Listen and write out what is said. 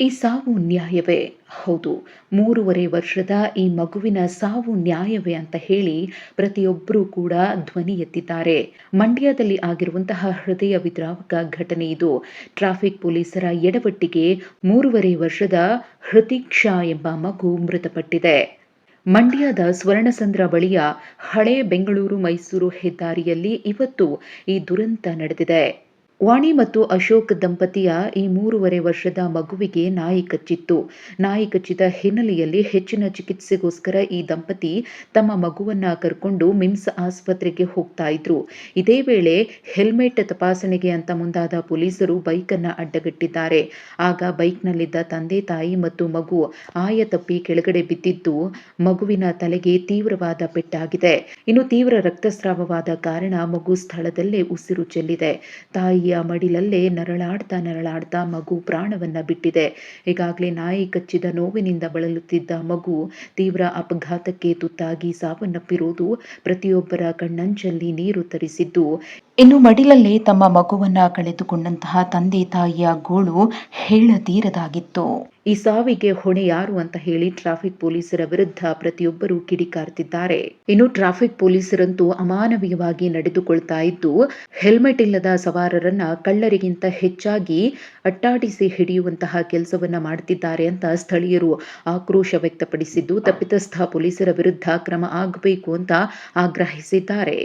ಈ ಸಾವು ನ್ಯಾಯವೇ? ಹೌದು, ಮೂರುವರೆ ವರ್ಷದ ಈ ಮಗುವಿನ ಸಾವು ನ್ಯಾಯವೇ ಅಂತ ಹೇಳಿ ಪ್ರತಿಯೊಬ್ಬರೂ ಕೂಡ ಧ್ವನಿ ಎತ್ತಿದ್ದಾರೆ. ಮಂಡ್ಯದಲ್ಲಿ ಆಗಿರುವಂತಹ ಹೃದಯ ವಿದ್ರಾವಕ ಘಟನೆ ಇದು. ಟ್ರಾಫಿಕ್ ಪೊಲೀಸರ ಎಡವಟ್ಟಿಗೆ ಮೂರುವರೆ ವರ್ಷದ ಹೃತಿಕ್ಷಾ ಎಂಬ ಮಗು ಮೃತಪಟ್ಟಿದೆ. ಮಂಡ್ಯದ ಸ್ವರ್ಣಸಂದ್ರ ಬಳಿಯ ಹಳೆ ಬೆಂಗಳೂರು ಮೈಸೂರು ಹೆದ್ದಾರಿಯಲ್ಲಿ ಇವತ್ತು ಈ ದುರಂತ ನಡೆದಿದೆ. ವಾಣಿ ಮತ್ತು ಅಶೋಕ್ ದಂಪತಿಯ ಈ ಮೂರುವರೆ ವರ್ಷದ ಮಗುವಿಗೆ ನಾಯಿ ಕಚ್ಚಿತ್ತು. ನಾಯಿ ಕಚ್ಚಿದ ಹಿನ್ನೆಲೆಯಲ್ಲಿ ಹೆಚ್ಚಿನ ಚಿಕಿತ್ಸೆಗೋಸ್ಕರ ಈ ದಂಪತಿ ತಮ್ಮ ಮಗುವನ್ನ ಕರ್ಕೊಂಡು ಮಿಮ್ಸ್ ಆಸ್ಪತ್ರೆಗೆ ಹೋಗ್ತಾ ಇದ್ರು. ಇದೇ ವೇಳೆ ಹೆಲ್ಮೆಟ್ ತಪಾಸಣೆಗೆ ಅಂತ ಮುಂದಾದ ಪೊಲೀಸರು ಬೈಕನ್ನ ಅಡ್ಡಗಟ್ಟಿದ್ದಾರೆ. ಆಗ ಬೈಕ್ನಲ್ಲಿದ್ದ ತಂದೆ, ತಾಯಿ ಮತ್ತು ಮಗು ಆಯ ತಪ್ಪಿ ಕೆಳಗಡೆ ಬಿದ್ದಿದ್ದು ಮಗುವಿನ ತಲೆಗೆ ತೀವ್ರವಾದ ಪೆಟ್ಟಾಗಿದೆ. ಇನ್ನು ತೀವ್ರ ರಕ್ತಸ್ರಾವವಾದ ಕಾರಣ ಮಗು ಸ್ಥಳದಲ್ಲೇ ಉಸಿರು ಚೆಲ್ಲಿದೆ. ತಾಯಿಯ ಮಡಿಲಲ್ಲೇ ನರಳಾಡ್ತಾ ನರಳಾಡ್ತಾ ಮಗು ಪ್ರಾಣವನ್ನ ಬಿಟ್ಟಿದೆ. ಈಗಾಗಲೇ ನಾಯಿ ಕಚ್ಚಿದ ನೋವಿನಿಂದ ಬಳಲುತ್ತಿದ್ದ ಮಗು ತೀವ್ರ ಅಪಘಾತಕ್ಕೆ ತುತ್ತಾಗಿ ಸಾವನ್ನಪ್ಪಿರುವುದು ಪ್ರತಿಯೊಬ್ಬರ ಕಣ್ಣಂಚಲ್ಲಿ ನೀರು ತರಿಸಿದ್ದು. ಇನ್ನು ಮಡಿಲಲ್ಲೇ ತಮ್ಮ ಮಗುವನ್ನ ಕಳೆದುಕೊಂಡಂತಹ ತಂದೆ ತಾಯಿಯ ಗೋಳು ಹೇಳತೀರದಾಗಿತ್ತು. ಈ ಸಾವಿಗೆ ಹೊಣೆ ಯಾರು ಅಂತ ಹೇಳಿ ಟ್ರಾಫಿಕ್ ಪೊಲೀಸರ ವಿರುದ್ಧ ಪ್ರತಿಯೊಬ್ಬರು ಕಿಡಿಕಾರ್ತಿದ್ದಾರೆ. ಇನ್ನು ಟ್ರಾಫಿಕ್ ಪೊಲೀಸರಂತೂ ಅಮಾನವೀಯವಾಗಿ ನಡೆದುಕೊಳ್ತಾ ಇದ್ದು, ಹೆಲ್ಮೆಟ್ ಇಲ್ಲದ ಸವಾರರನ್ನ ಕಳ್ಳರಿಗಿಂತ ಹೆಚ್ಚಾಗಿ ಅಟ್ಟಾಡಿಸಿ ಹಿಡಿಯುವಂತಹ ಕೆಲಸವನ್ನ ಮಾಡ್ತಿದ್ದಾರೆ ಅಂತ ಸ್ಥಳೀಯರು ಆಕ್ರೋಶ ವ್ಯಕ್ತಪಡಿಸಿದ್ದು, ತಪ್ಪಿತಸ್ಥ ಪೊಲೀಸರ ವಿರುದ್ಧ ಕ್ರಮ ಆಗಬೇಕು ಅಂತ ಆಗ್ರಹಿಸಿದ್ದಾರೆ.